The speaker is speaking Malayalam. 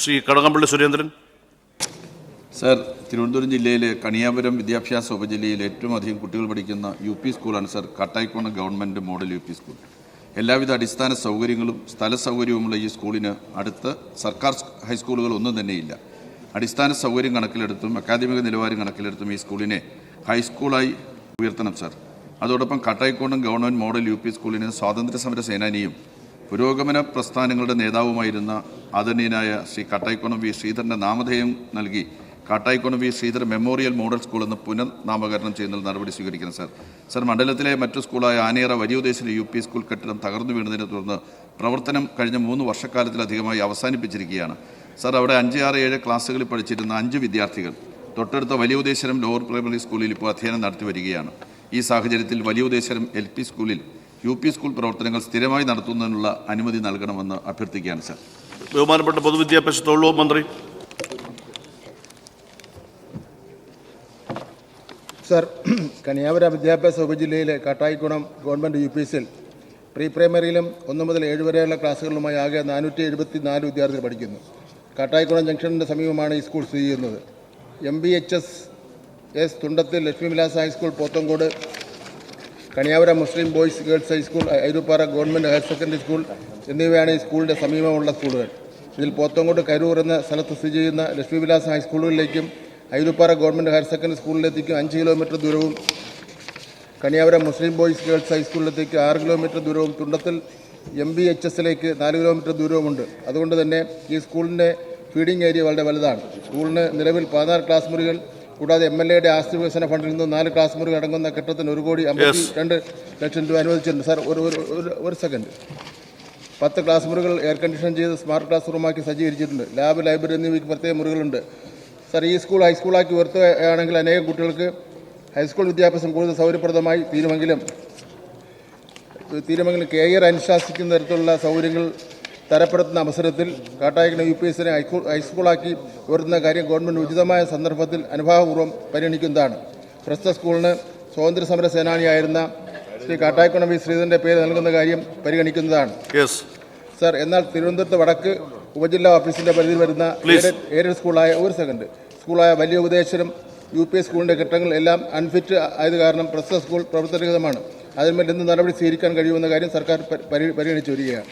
ശ്രീ കടകംപള്ളി സുരേന്ദ്രൻ. സർ തിരുവനന്തപുരം ജില്ലയിലെ കണിയാപുരം വിദ്യാഭ്യാസ ഉപജില്ലയിൽ ഏറ്റവും അധികം കുട്ടികൾ പഠിക്കുന്ന യു പി സ്കൂളാണ് sir കട്ടായിക്കോണ government model U P school. എല്ലാവിധ അടിസ്ഥാന സൗകര്യങ്ങളും സ്ഥല സൗകര്യവുമുള്ള ഈ സ്കൂളിന് അടുത്ത് സർക്കാർ ഹൈസ്കൂളുകൾ ഒന്നും തന്നെയില്ല. അടിസ്ഥാന സൗകര്യം കണക്കിലെടുത്തും അക്കാദമിക നിലവാരം കണക്കിലെടുത്തും ഈ സ്കൂളിനെ ഹൈസ്കൂളായി ഉയർത്തണം സർ. അതോടൊപ്പം Kattaikonam government model U P സ്കൂളിന് സ്വാതന്ത്ര്യ സമര സേനാനിയും പുരോഗമന പ്രസ്ഥാനങ്ങളുടെ നേതാവുമായിരുന്ന ആദരണീയനായ ശ്രീ കാട്ടായിക്കോണം വി ശ്രീധരന്റെ നാമധേയം നൽകി Kattaikonam V Sreedhar memorial model school എന്ന് പുനർനാമകരണം ചെയ്യുന്ന നടപടി സ്വീകരിക്കണം സാർ. സാർ മണ്ഡലത്തിലെ മറ്റു സ്കൂളായ ആനേറ വലിയുദ്ദേശിലെ യു പി സ്കൂൾ കെട്ടിടം തകർന്നു വീണതിനെ തുടർന്ന് പ്രവർത്തനം കഴിഞ്ഞ മൂന്ന് വർഷക്കാലത്തിലധികമായി അവസാനിപ്പിച്ചിരിക്കുകയാണ്. സാർ അവിടെ അഞ്ച് ആറ് ഏഴ് ക്ലാസ്സുകളിൽ പഠിച്ചിരുന്ന അഞ്ച് വിദ്യാർത്ഥികൾ തൊട്ടടുത്ത വലിയുദ്ദേശരം ലോവർ പ്രൈമറി സ്കൂളിൽ ഇപ്പോൾ അധ്യയനം നടത്തി വരികയാണ്. ഈ സാഹചര്യത്തിൽ വലിയുദ്ദേശരം എൽ പി സ്കൂളിൽ യു പി സ്കൂൾ പ്രവർത്തനങ്ങൾ സ്ഥിരമായി നടത്തുന്നതിനുള്ള അനുമതി നൽകണമെന്ന് അഭ്യർത്ഥിക്കുകയാണ് സർ. ബഹുമാനപ്പെട്ട പൊതുവിദ്യാഭ്യാസ തൊഴിൽ വകുപ്പ് മന്ത്രി? സർ കനിയാപുര വിദ്യാഭ്യാസ ഉപജില്ലയിലെ കാട്ടായിക്കുണം ഗവൺമെന്റ് യു പി എസിൽ പ്രീ പ്രൈമറിയിലും ഒന്ന് മുതൽ ഏഴ് വരെയുള്ള ക്ലാസ്സുകളുമായി ആകെ നാനൂറ്റി എഴുപത്തി നാല് വിദ്യാർത്ഥികൾ പഠിക്കുന്നു. കാട്ടായിക്കുളം ജംഗ്ഷനിന്റെ സമീപമാണ് ഈ സ്കൂൾ സ്ഥിതി ചെയ്യുന്നത്. M B H S S Thundathil Lakshmi Vilas high school Pothencode Kaniyapuram Muslim boys girls high school Airoopara government higher secondary school എന്നിവയാണ് ഈ സ്കൂളിന്റെ സമീപമുള്ള സ്കൂളുകൾ. ഇതിൽ പോത്തങ്കോട്ട് കരൂർ എന്ന സ്ഥലത്ത് സ്ഥിതി ചെയ്യുന്ന ലക്ഷ്മി വിലാസ് ഹൈസ്കൂളുകളിലേക്കും ഐരൂപ്പാറ ഗവൺമെന്റ് ഹയർ സെക്കൻഡറി സ്കൂളിലേക്കും അഞ്ച് കിലോമീറ്റർ ദൂരവും കണിയാപുരം മുസ്ലിം ബോയ്സ് ഗേൾസ് ഹൈസ്കൂളിലേക്ക് ആറ് കിലോമീറ്റർ ദൂരവും തുണ്ടത്തിൽ എം ബി എച്ച് എസിലേക്ക് നാല് കിലോമീറ്റർ ദൂരവുമുണ്ട്. അതുകൊണ്ട് തന്നെ ഈ സ്കൂളിന്റെ ഫീഡിംഗ് ഏരിയ വളരെ വലുതാണ്. സ്കൂളിന് നിലവിൽ പതിനാറ് ക്ലാസ് മുറികൾ കൂടാതെ എം എൽ എയുടെ ആസ്തി വികസന ഫണ്ടിൽ നിന്ന് നാല് ക്ലാസ് മുറി അടങ്ങുന്ന കെട്ടിടത്തിന് ഒരു കോടി അമ്പത്തി രണ്ട് ലക്ഷം രൂപ അനുവദിച്ചിട്ടുണ്ട്. സാർ ഒരു ഒരു- സെക്കൻഡ് പത്ത് ക്ലാസ് മുറികൾ എയർ കണ്ടീഷൻ ചെയ്ത് സ്മാർട്ട് ക്ലാസ് റൂമാക്കി സജ്ജീകരിച്ചിട്ടുണ്ട്. ലാബ് ലൈബ്രറി എന്നിവയ്ക്ക് പ്രത്യേക മുറികളുണ്ട്. സർ ഈ സ്കൂൾ ഹൈസ്കൂളാക്കി ഉയർത്തുകയാണെങ്കിൽ അനേകം കുട്ടികൾക്ക് ഹൈസ്കൂൾ വിദ്യാഭ്യാസം കൂടുതൽ സൗകര്യപ്രദമായി തീരുമെങ്കിലും തീരുമെങ്കിലും കെ ഇയർ അനുശാസിക്കുന്ന തരത്തിലുള്ള സൗകര്യങ്ങൾ തരപ്പെടുത്തുന്ന അവസരത്തിൽ കാട്ടായക്കിനെ യു പി എസിനെ ഹൈസ്കൂൾ ഹൈസ്കൂളാക്കി ഉയർത്തുന്ന കാര്യം ഗവൺമെന്റ് ഉചിതമായ സന്ദർഭത്തിൽ അനുഭാവപൂർവം പരിഗണിക്കുന്നതാണ്. പ്രസ്തുത സ്കൂളിന് സ്വാതന്ത്ര്യ സമര സേനാനിയായിരുന്ന ശ്രീ കാട്ടായക്കുണ വി ശ്രീധരന്റെ പേര് നൽകുന്ന കാര്യം പരിഗണിക്കുന്നതാണ്. യെസ് സാർ എന്നാൽ തിരുവനന്തപുരത്ത് വടക്ക് ഉപജില്ലാ ഓഫീസിന്റെ പരിധിയിൽ വരുന്ന. എയ്ഡഡ് സ്കൂളായ ഒരു സെക്കൻഡ് സ്കൂളായ വലിയ ഉപദേശനം യു പി എസ് സ്കൂളിന്റെ കെട്ടിടങ്ങൾ എല്ലാം അൺഫിറ്റ് ആയത് കാരണം പ്രസ്തുത സ്കൂൾ പ്രവർത്തനരഹിതമാണ്. അതിന്മേൽ എന്ത് നടപടി സ്വീകരിക്കാൻ കഴിയുമെന്ന കാര്യം സർക്കാർ പരി- പരിഗണിച്ചു വരികയാണ്.